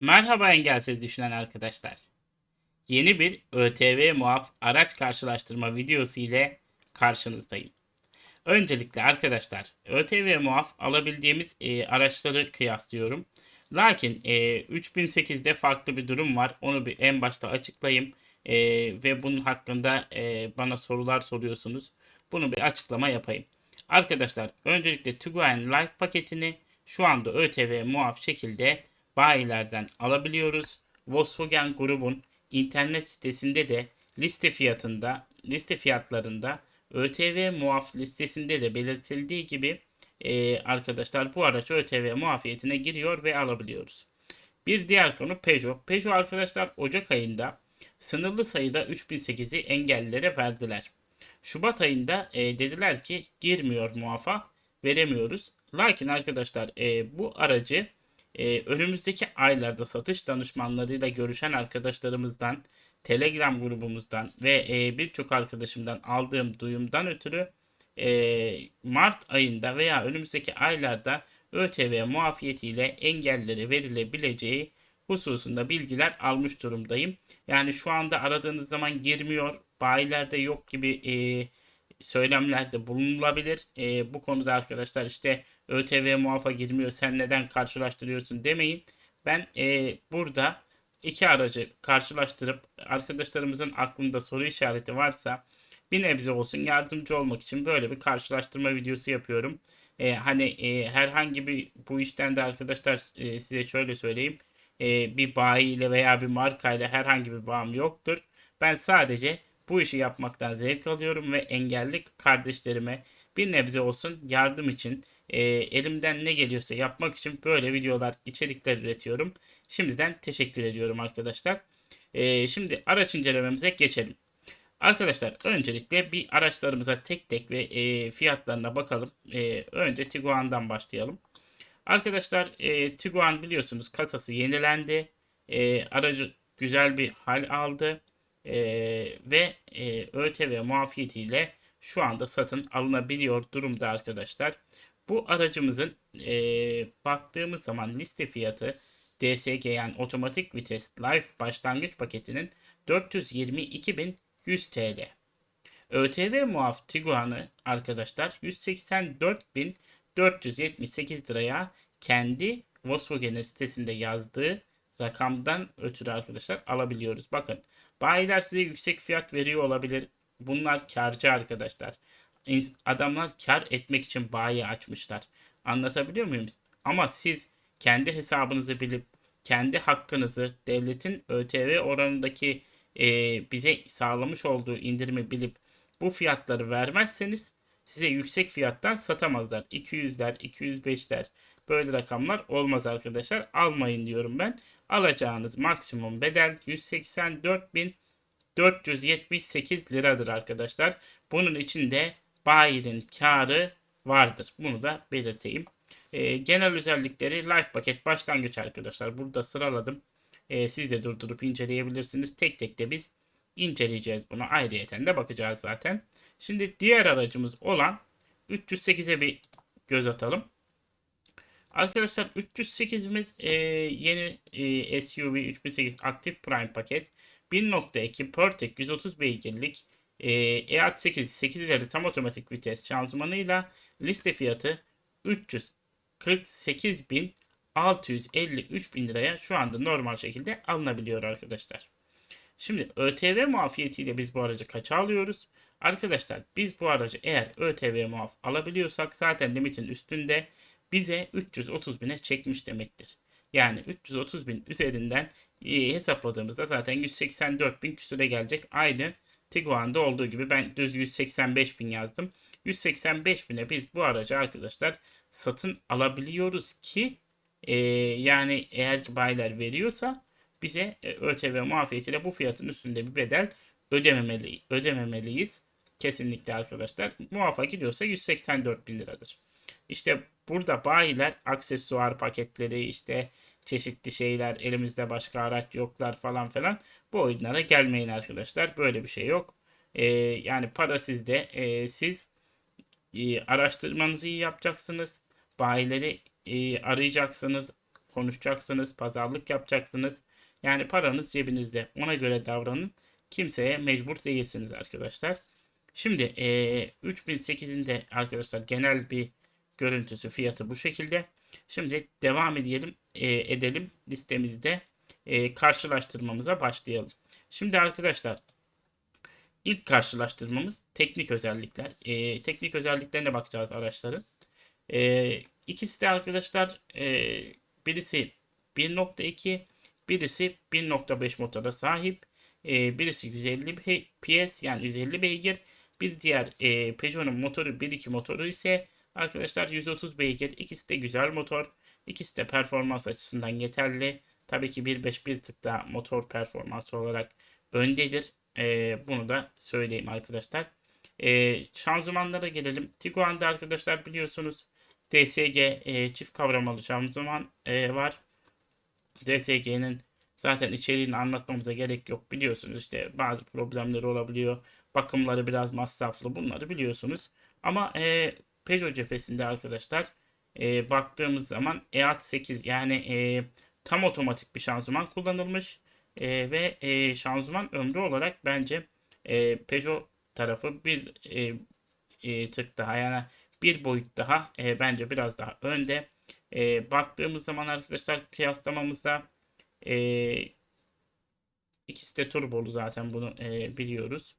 Merhaba engelsiz düşünen arkadaşlar. Yeni bir ÖTV muaf araç karşılaştırma videosu ile karşınızdayım. Öncelikle arkadaşlar ÖTV muaf alabildiğimiz e, araçları kıyaslıyorum. Lakin e, 3008'de farklı bir durum var. Onu bir en başta açıklayayım. E, ve bunun hakkında e, bana sorular soruyorsunuz. Bunu bir açıklama yapayım. Arkadaşlar öncelikle Tiguan Life paketini şu anda ÖTV muaf şekilde bayilerden alabiliyoruz. Volkswagen grubun internet sitesinde de liste fiyatında liste fiyatlarında ÖTV muaf listesinde de belirtildiği gibi e, arkadaşlar bu araç ÖTV muafiyetine giriyor ve alabiliyoruz. Bir diğer konu Peugeot. Peugeot arkadaşlar Ocak ayında sınırlı sayıda 3008'i engellilere verdiler. Şubat ayında e, dediler ki girmiyor muafa veremiyoruz. Lakin arkadaşlar e, bu aracı e, önümüzdeki aylarda satış danışmanlarıyla görüşen arkadaşlarımızdan, Telegram grubumuzdan ve e, birçok arkadaşımdan aldığım duyumdan ötürü e, Mart ayında veya önümüzdeki aylarda ÖTV muafiyetiyle engelleri verilebileceği hususunda bilgiler almış durumdayım. Yani şu anda aradığınız zaman girmiyor, bayilerde yok gibi e, söylemlerde bulunulabilir. E, bu konuda arkadaşlar işte ÖTV muafa girmiyor sen neden karşılaştırıyorsun demeyin. Ben e, burada iki aracı karşılaştırıp arkadaşlarımızın aklında soru işareti varsa bir nebze olsun yardımcı olmak için böyle bir karşılaştırma videosu yapıyorum. E, hani e, herhangi bir bu işten de arkadaşlar e, size şöyle söyleyeyim. E, bir bayi ile veya bir marka ile herhangi bir bağım yoktur. Ben sadece bu işi yapmaktan zevk alıyorum ve engelli kardeşlerime bir nebze olsun yardım için e, elimden ne geliyorsa yapmak için böyle videolar, içerikler üretiyorum. Şimdiden teşekkür ediyorum arkadaşlar. E, şimdi araç incelememize geçelim. Arkadaşlar öncelikle bir araçlarımıza tek tek ve e, fiyatlarına bakalım. E, önce Tiguan'dan başlayalım. Arkadaşlar e, Tiguan biliyorsunuz kasası yenilendi. E, aracı güzel bir hal aldı. E, ve e, ÖTV muafiyetiyle şu anda satın alınabiliyor durumda arkadaşlar. Bu aracımızın e, baktığımız zaman liste fiyatı DSG yani otomatik vites Life başlangıç paketinin 422.100 TL. ÖTV muaf Tiguan'ı arkadaşlar 184.478 liraya kendi Volkswagen sitesinde yazdığı rakamdan ötürü arkadaşlar alabiliyoruz. Bakın bayiler size yüksek fiyat veriyor olabilir. Bunlar karcı arkadaşlar adamlar kar etmek için bayi açmışlar. Anlatabiliyor muyum? Ama siz kendi hesabınızı bilip kendi hakkınızı devletin ÖTV oranındaki e, bize sağlamış olduğu indirimi bilip bu fiyatları vermezseniz size yüksek fiyattan satamazlar. 200'ler, 205'ler böyle rakamlar olmaz arkadaşlar. Almayın diyorum ben. Alacağınız maksimum bedel 184.478 liradır arkadaşlar. Bunun içinde bayinin karı vardır. Bunu da belirteyim. E, genel özellikleri Life paket başlangıç arkadaşlar. Burada sıraladım. E, siz de durdurup inceleyebilirsiniz. Tek tek de biz inceleyeceğiz bunu. Ayrıyeten de bakacağız zaten. Şimdi diğer aracımız olan 308'e bir göz atalım. Arkadaşlar 308'imiz e, yeni e, SUV 3008 Active Prime paket. 1.2 PureTech 130 beygirlik e, EAT 8 8 ileri tam otomatik vites şanzımanıyla liste fiyatı 348.653 bin liraya şu anda normal şekilde alınabiliyor arkadaşlar. Şimdi ÖTV muafiyetiyle biz bu aracı kaça alıyoruz? Arkadaşlar biz bu aracı eğer ÖTV muaf alabiliyorsak zaten limitin üstünde bize 330 bine çekmiş demektir. Yani 330 bin üzerinden e, hesapladığımızda zaten 184 bin küsüre gelecek. Aynı Tiguan'da olduğu gibi ben düz 185 bin yazdım. 185 bine biz bu aracı arkadaşlar satın alabiliyoruz ki e, yani eğer bayiler veriyorsa bize e, ÖTV muafiyetiyle bu fiyatın üstünde bir bedel ödememeli, ödememeliyiz. Kesinlikle arkadaşlar. Muafa gidiyorsa 184 bin liradır. İşte burada bayiler aksesuar paketleri işte çeşitli şeyler elimizde başka araç yoklar falan filan bu oyunlara gelmeyin arkadaşlar. Böyle bir şey yok. Ee, yani para sizde. Ee, siz e, araştırmanızı iyi yapacaksınız. Bayileri e, arayacaksınız. konuşacaksınız, pazarlık yapacaksınız. Yani paranız cebinizde. Ona göre davranın. Kimseye mecbur değilsiniz arkadaşlar. Şimdi e, 3008'in de arkadaşlar genel bir görüntüsü fiyatı bu şekilde. Şimdi devam edelim e, edelim listemizde e, karşılaştırmamıza başlayalım. Şimdi arkadaşlar ilk karşılaştırmamız teknik özellikler. E, teknik özelliklerine bakacağız araçların. E, ikisi de arkadaşlar e, birisi 1.2 birisi 1.5 motora sahip. E, birisi 150 PS yani 150 beygir. Bir diğer e, Peugeot'un motoru 1.2 motoru ise arkadaşlar 130 beygir. İkisi de güzel motor. İkisi de performans açısından yeterli. Tabii ki 1.5 bir tık daha motor performansı olarak öndedir. E, bunu da söyleyeyim arkadaşlar. E, şanzımanlara gelelim. Tiguan'da arkadaşlar biliyorsunuz DSG e, çift kavramalı şanzıman e, var. DSG'nin zaten içeriğini anlatmamıza gerek yok. Biliyorsunuz işte bazı problemleri olabiliyor. Bakımları biraz masraflı. Bunları biliyorsunuz. Ama e, Peugeot cephesinde arkadaşlar e, baktığımız zaman E68 yani e, tam otomatik bir şanzıman kullanılmış. E, ve e, şanzıman ömrü olarak bence e, Peugeot tarafı bir e, e, tık daha yani bir boyut daha e, bence biraz daha önde. E, baktığımız zaman arkadaşlar kıyaslamamızda e, ikisi de turbolu zaten bunu e, biliyoruz.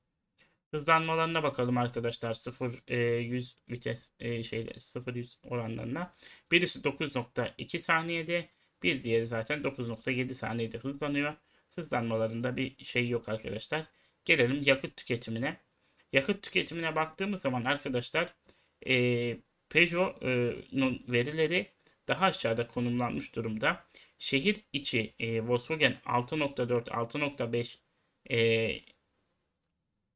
Hızlanmalarına bakalım arkadaşlar 0 e, 100 vites e, şeyle 0 100 oranlarına. Birisi 9.2 saniyede, bir diğeri zaten 9.7 saniyede hızlanıyor. Hızlanmalarında bir şey yok arkadaşlar. Gelelim yakıt tüketimine. Yakıt tüketimine baktığımız zaman arkadaşlar e, Peugeot'un verileri daha aşağıda konumlanmış durumda. Şehir içi e, Volkswagen 6.4 6.5 e,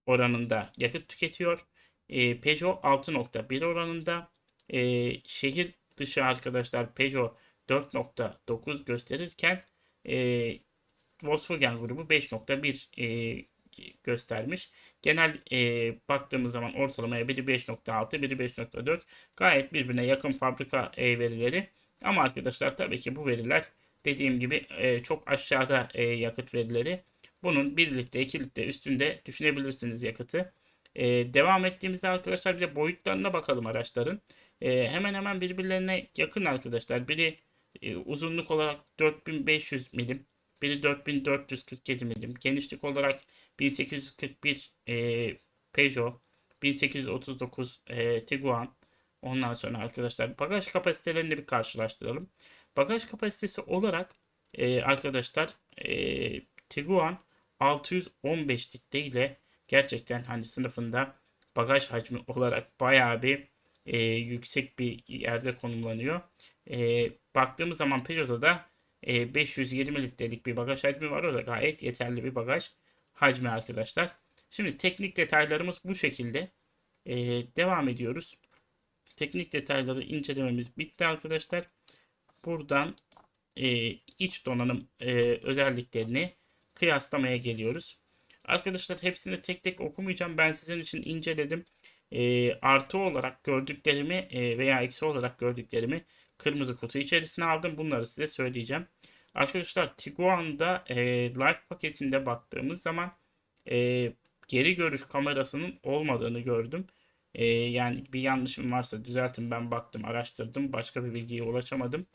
oranında yakıt tüketiyor. E, Peugeot 6.1 oranında. E, şehir dışı arkadaşlar Peugeot 4.9 gösterirken e, Volkswagen grubu 5.1 e, göstermiş. Genel baktığımız zaman ortalamaya biri 5.6 biri 5.4 gayet birbirine yakın fabrika verileri. Ama arkadaşlar tabii ki bu veriler dediğim gibi çok aşağıda yakıt verileri. Bunun 1 litre 2 litre üstünde düşünebilirsiniz yakıtı. E, devam ettiğimizde arkadaşlar bir de boyutlarına bakalım araçların. E, hemen hemen birbirlerine yakın arkadaşlar. Biri e, uzunluk olarak 4500 milim. Biri 4447 milim. Genişlik olarak 1841 e, Peugeot. 1839 e, Tiguan. Ondan sonra arkadaşlar bagaj kapasitelerini bir karşılaştıralım. Bagaj kapasitesi olarak e, arkadaşlar e, Tiguan 615 litre ile gerçekten hani sınıfında bagaj hacmi olarak bayağı bir e, yüksek bir yerde konumlanıyor. E, baktığımız zaman Peugeot'da da e, 520 litrelik bir bagaj hacmi var. O da gayet yeterli bir bagaj hacmi arkadaşlar. Şimdi teknik detaylarımız bu şekilde. E, devam ediyoruz. Teknik detayları incelememiz bitti arkadaşlar. Buradan e, iç donanım e, özelliklerini kıyaslamaya geliyoruz. Arkadaşlar hepsini tek tek okumayacağım. Ben sizin için inceledim. E, artı olarak gördüklerimi e, veya eksi olarak gördüklerimi kırmızı kutu içerisine aldım. Bunları size söyleyeceğim. Arkadaşlar Tiguan'da e, Life paketinde baktığımız zaman e, geri görüş kamerasının olmadığını gördüm. E, yani bir yanlışım varsa düzeltin ben baktım araştırdım başka bir bilgiye ulaşamadım.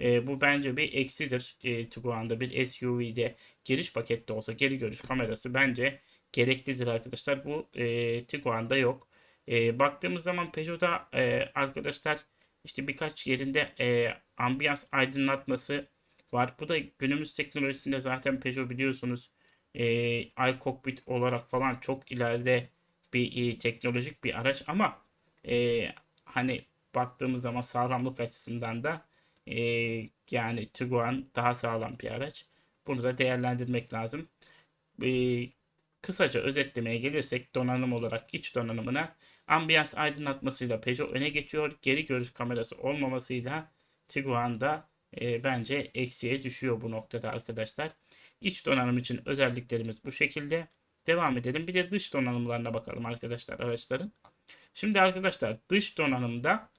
E, bu bence bir eksidir. E, Tiguan'da bir SUV'de giriş pakette olsa geri görüş kamerası bence gereklidir arkadaşlar. Bu e, Tiguan'da yok. E, baktığımız zaman Peugeot'da e, arkadaşlar işte birkaç yerinde e, ambiyans aydınlatması var. Bu da günümüz teknolojisinde zaten Peugeot biliyorsunuz e, iCockpit olarak falan çok ileride bir e, teknolojik bir araç ama e, hani baktığımız zaman sağlamlık açısından da e, yani Tiguan daha sağlam bir araç. Bunu da değerlendirmek lazım. E, kısaca özetlemeye gelirsek donanım olarak iç donanımına ambiyans aydınlatmasıyla Peugeot öne geçiyor. Geri görüş kamerası olmamasıyla Tiguan'da e, bence eksiye düşüyor bu noktada arkadaşlar. İç donanım için özelliklerimiz bu şekilde. Devam edelim. Bir de dış donanımlarına bakalım arkadaşlar araçların. Şimdi arkadaşlar dış donanımda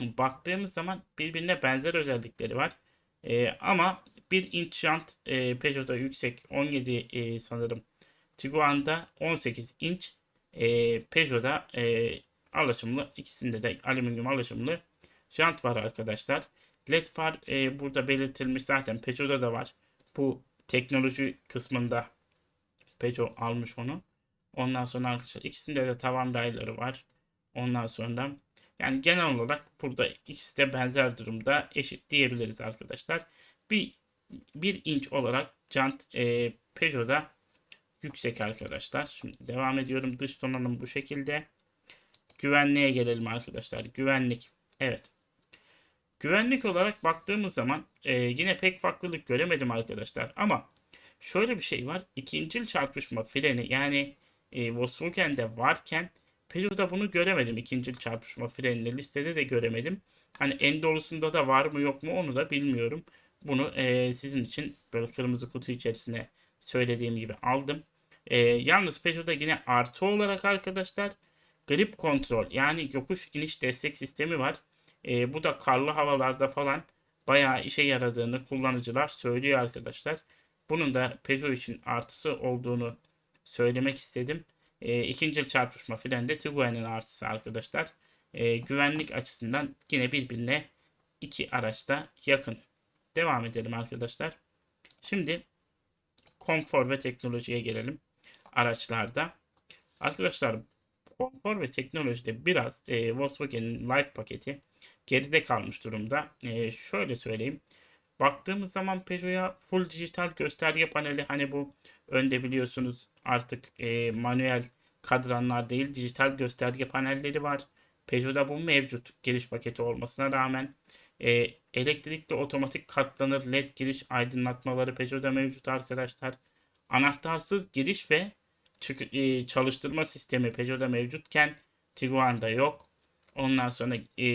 baktığımız zaman birbirine benzer özellikleri var. E, ama 1 inç jant e, Peugeot'da yüksek 17 e, sanırım. Tiguan'da 18 inç e, Peugeot'da e, alaşımlı ikisinde de alüminyum alaşımlı jant var arkadaşlar. LED far e, burada belirtilmiş zaten Peugeot'da da var. Bu teknoloji kısmında Peugeot almış onu. Ondan sonra arkadaşlar ikisinde de tavan rayları var. Ondan sonra yani genel olarak burada ikisi de benzer durumda eşit diyebiliriz arkadaşlar. Bir, bir inç olarak jant e, Peugeot'da yüksek arkadaşlar. Şimdi devam ediyorum. Dış donanım bu şekilde. Güvenliğe gelelim arkadaşlar. Güvenlik. Evet. Güvenlik olarak baktığımız zaman e, yine pek farklılık göremedim arkadaşlar. Ama şöyle bir şey var. İkincil çarpışma freni yani e, Volkswagen'de varken Peugeot'da bunu göremedim. İkincil çarpışma frenini listede de göremedim. Hani en doğrusunda da var mı yok mu onu da bilmiyorum. Bunu e, sizin için böyle kırmızı kutu içerisine söylediğim gibi aldım. E, yalnız Peugeot'da yine artı olarak arkadaşlar grip kontrol yani yokuş iniş destek sistemi var. E, bu da karlı havalarda falan bayağı işe yaradığını kullanıcılar söylüyor arkadaşlar. Bunun da Peugeot için artısı olduğunu söylemek istedim. E, ikinci çarpışma frende Tiguan'ın artısı arkadaşlar. E, güvenlik açısından yine birbirine iki araçta yakın. Devam edelim arkadaşlar. Şimdi konfor ve teknolojiye gelelim araçlarda. Arkadaşlar konfor ve teknolojide biraz e, Volkswagen'in Life paketi geride kalmış durumda. E, şöyle söyleyeyim. Baktığımız zaman Peugeot'a full dijital gösterge paneli hani bu önde biliyorsunuz artık e, manuel kadranlar değil dijital gösterge panelleri var. Peugeot'da bu mevcut giriş paketi olmasına rağmen e, elektrikli otomatik katlanır led giriş aydınlatmaları Peugeot'da mevcut arkadaşlar. Anahtarsız giriş ve e, çalıştırma sistemi Peugeot'da mevcutken Tiguan'da yok. Ondan sonra e,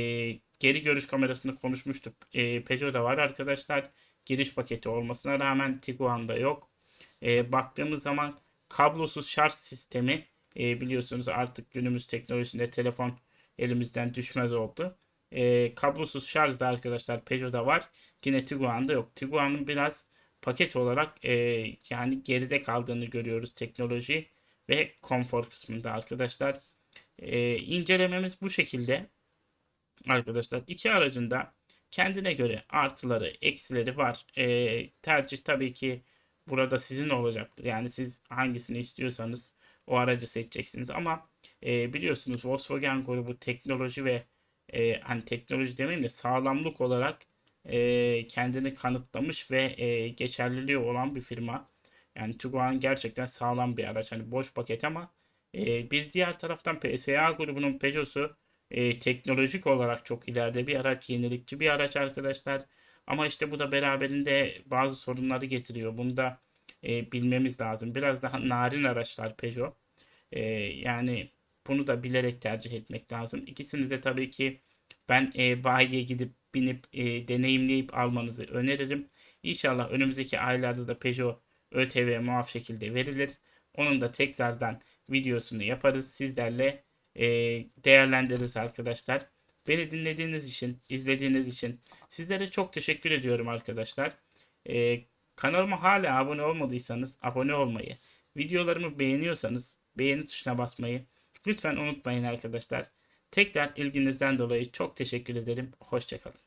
geri görüş kamerasını konuşmuştuk. E, Peugeot'da var arkadaşlar. Giriş paketi olmasına rağmen Tiguan'da yok. E, baktığımız zaman kablosuz şarj sistemi e, biliyorsunuz artık günümüz teknolojisinde telefon elimizden düşmez oldu. E, kablosuz şarj da arkadaşlar Peugeot'da var. Yine Tiguan'da yok. Tiguan'ın biraz paket olarak e, yani geride kaldığını görüyoruz teknoloji ve konfor kısmında arkadaşlar. E, incelememiz bu şekilde arkadaşlar. iki aracın da kendine göre artıları, eksileri var. E, tercih tabii ki burada sizin olacaktır. Yani siz hangisini istiyorsanız o aracı seçeceksiniz. Ama e, biliyorsunuz Volkswagen grubu teknoloji ve e, hani teknoloji demeyeyim de sağlamlık olarak e, kendini kanıtlamış ve e, geçerliliği olan bir firma. Yani Tiguan gerçekten sağlam bir araç. Hani boş paket ama e, bir diğer taraftan PSA grubunun Peugeot'su e, teknolojik olarak çok ileride bir araç, yenilikçi bir araç arkadaşlar. Ama işte bu da beraberinde bazı sorunları getiriyor. Bunu da e, bilmemiz lazım. Biraz daha narin araçlar Peugeot. E, yani bunu da bilerek tercih etmek lazım. İkisini de tabii ki ben e, bayiye gidip binip e, deneyimleyip almanızı öneririm. İnşallah önümüzdeki aylarda da Peugeot ÖTV muaf şekilde verilir. Onun da tekrardan videosunu yaparız. Sizlerle değerlendiririz arkadaşlar. Beni dinlediğiniz için, izlediğiniz için sizlere çok teşekkür ediyorum arkadaşlar. E, kanalıma hala abone olmadıysanız abone olmayı, videolarımı beğeniyorsanız beğeni tuşuna basmayı lütfen unutmayın arkadaşlar. Tekrar ilginizden dolayı çok teşekkür ederim. Hoşçakalın.